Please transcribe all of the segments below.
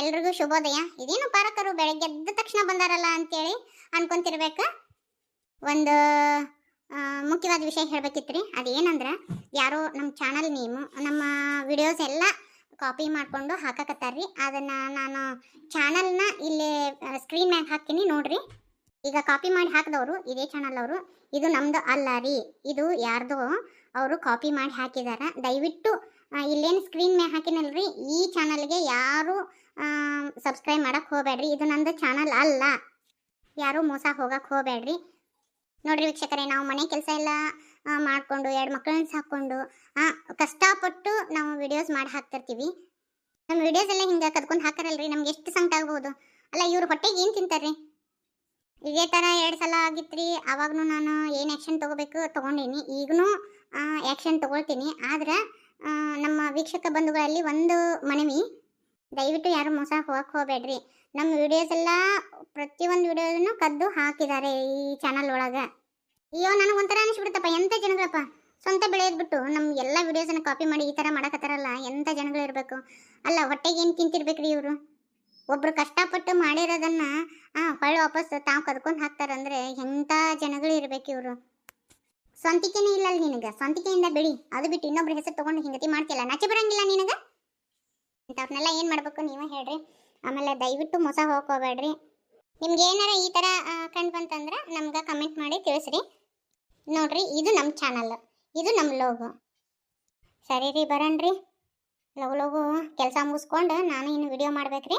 ಎಲ್ರಿಗೂ ಶುಭೋದಯ. ಇದೇನು ಪಾರಕರು ಬೆಳಗ್ಗೆ ಎದ್ದ ತಕ್ಷಣ ಬಂದಾರಲ್ಲ ಅಂತೇಳಿ ಅನ್ಕೊಂತಿರ್ಬೇಕ. ಒಂದು ಮುಖ್ಯವಾದ ವಿಷಯ ಹೇಳ್ಬೇಕಿತ್ರಿ. ಅದೇನಂದ್ರೆ, ಯಾರೋ ನಮ್ಮ ಚಾನಲ್ ನೇಮು ನಮ್ಮ ವಿಡಿಯೋಸ್ ಎಲ್ಲ ಕಾಪಿ ಮಾಡಿಕೊಂಡು ಹಾಕಕತ್ತಾರ್ರಿ. ಅದನ್ನು ನಾನು ಚಾನಲ್ನ ಇಲ್ಲಿ ಸ್ಕ್ರೀನ್ ಮ್ಯಾಗ ಹಾಕ್ತೀನಿ ನೋಡ್ರಿ. ಈಗ ಕಾಪಿ ಮಾಡಿ ಹಾಕಿದವರು, ಇದೇ ಚಾನಲ್ ಅವರು, ಇದು ನಮ್ಮದು ಅಲ್ಲ ರೀ. ಇದು ಯಾರ್ದೋ ಅವರು ಕಾಪಿ ಮಾಡಿ ಹಾಕಿದಾರ. ದಯವಿಟ್ಟು ಇಲ್ಲೇನು ಸ್ಕ್ರೀನ್ ಮೇ ಹಾಕಿನಲ್ರಿ? ಈ ಚಾನಲ್ಗೆ ಯಾರು ಸಬ್ಸ್ಕ್ರೈಬ್ ಮಾಡಕ್ಕೆ ಹೋಗ್ಬೇಡ್ರಿ ಇದು ನಂದು ಚಾನಲ್ ಅಲ್ಲ. ಯಾರು ಮೋಸ ಹೋಗಕ್ಕೆ ಹೋಗ್ಬೇಡ್ರಿ ನೋಡ್ರಿ ವೀಕ್ಷಕರೇ, ನಾವು ಮನೆ ಕೆಲಸ ಎಲ್ಲ ಮಾಡಿಕೊಂಡು, ಎರಡು ಮಕ್ಕಳನ್ನ ಸಾಕೊಂಡು ಕಷ್ಟಪಟ್ಟು ನಾವು ವಿಡಿಯೋಸ್ ಮಾಡಿ ಹಾಕ್ತಿರ್ತೀವಿ. ನಮ್ಮ ವಿಡಿಯೋಸ್ ಎಲ್ಲ ಹಿಂಗೆ ಕದ್ಕೊಂಡು ಹಾಕಾರಲ್ರಿ. ನಮ್ಗೆ ಎಷ್ಟು ಸಂಕಟ ಆಗ್ಬೋದು. ಅಲ್ಲ, ಇವ್ರ ಹೊಟ್ಟೆಗೆ ಏನು ತಿಂತಾರ್ರಿ? ಇದೇ ಥರ ಎರಡು ಸಲ ಆಗಿತ್ರಿ. ಅವಾಗೂ ನಾನು ಏನು ಆ್ಯಕ್ಷನ್ ತೊಗೋಬೇಕು ತೊಗೊಂಡೀನಿ. ಈಗೂ ಆ್ಯಕ್ಷನ್ ತೊಗೊಳ್ತೀನಿ. ಆದ್ರೆ ನಮ್ಮ ವೀಕ್ಷಕ ಬಂಧುಗಳಲ್ಲಿ ಒಂದು ಮನವಿ. ದಯವಿಟ್ಟು ಯಾರು ಮೋಸ ಹೋಗಕ್ಕೆ ಹೋಗಬೇಡ್ರಿ. ನಮ್ಮ ವಿಡಿಯೋಸ್ ಎಲ್ಲ ಪ್ರತಿಯೊಂದು ವಿಡಿಯೋನು ಕದ್ದು ಹಾಕಿದ್ದಾರೆ ಈ ಚಾನಲ್ ಒಳಗೆ. ಅಯ್ಯೋ ನನಗೊಂಥರ ಅನಿಸ್ಬಿಡುತ್ತಪ್ಪ. ಎಂಥ ಜನಗಳಪ್ಪ? ಸ್ವಂತ ಬಿಟ್ಟು ನಮ್ಮ ಎಲ್ಲ ವೀಡಿಯೋಸನ್ನು ಕಾಪಿ ಮಾಡಿ ಈ ಥರ ಮಾಡಕತ್ತಾರಲ್ಲ? ಎಂಥ ಜನಗಳು ಇರಬೇಕು? ಅಲ್ಲ, ಹೊಟ್ಟೆಗೆ ಏನು ತಿಂತಿರ್ಬೇಕ್ರಿ ಇವರು? ಒಬ್ಬರು ಕಷ್ಟಪಟ್ಟು ಮಾಡಿರೋದನ್ನು, ಆ, ಹೊಳ್ಳಿ ವಾಪಸ್ ತಾವು ಕದ್ಕೊಂಡು ಹಾಕ್ತಾರಂದ್ರೆ ಎಂಥ ಜನಗಳು ಇರಬೇಕು ಇವರು? ಸ್ವಂತಿಕೆನೇ ಇಲ್ಲ ನಿನಗೆ. ಸ್ವಂತಿಕೆಯಿಂದ ಬೆಳಿ ಅದು ಬಿಟ್ಟು ಇನ್ನೊಬ್ರ ಹೆಸರು ತಗೊಂಡು ಹಿಂಗತಿ ಮಾಡ್ತಿಲ್ಲ ನಾಚಿ ಬರಂಗಿಲ್ಲ ನಿನಗೆ? ಇಂಥವ್ರನ್ನೆಲ್ಲ ಏನು ಮಾಡ್ಬೇಕು ನೀವೇ ಹೇಳ್ರಿ. ಆಮೇಲೆ ದಯವಿಟ್ಟು ಮೋಸ ಹೋಗ್ಕೋಬೇಡ್ರಿ. ನಿಮ್ಗೆ ಏನಾರ ಈ ಥರ ಕಂಡು ಬಂತಂದ್ರೆ ನಮ್ಗೆ ಕಮೆಂಟ್ ಮಾಡಿ ತಿಳಿಸ್ರಿ. ನೋಡ್ರಿ, ಇದು ನಮ್ಮ ಚಾನಲ್ ಇದು ನಮ್ಮ ಲೋಗೋ ಸರಿ ರೀ ಬರೋಣ್ರಿ ಲಗು ಲಗು ಕೆಲಸ ಮುಗಿಸ್ಕೊಂಡು ನಾನು ಇನ್ನು ವಿಡಿಯೋ ಮಾಡ್ಬೇಕ್ರಿ.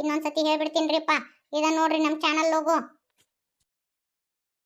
ಇನ್ನೊಂದು ಸತಿ ಹೇಳ್ಬಿಡ್ತೀನಿ ರೀಪ್ಪ. ಇದ ನೋಡ್ರಿ ನಮ್ಮ ಚಾನಲ್ ಲೋಗೋ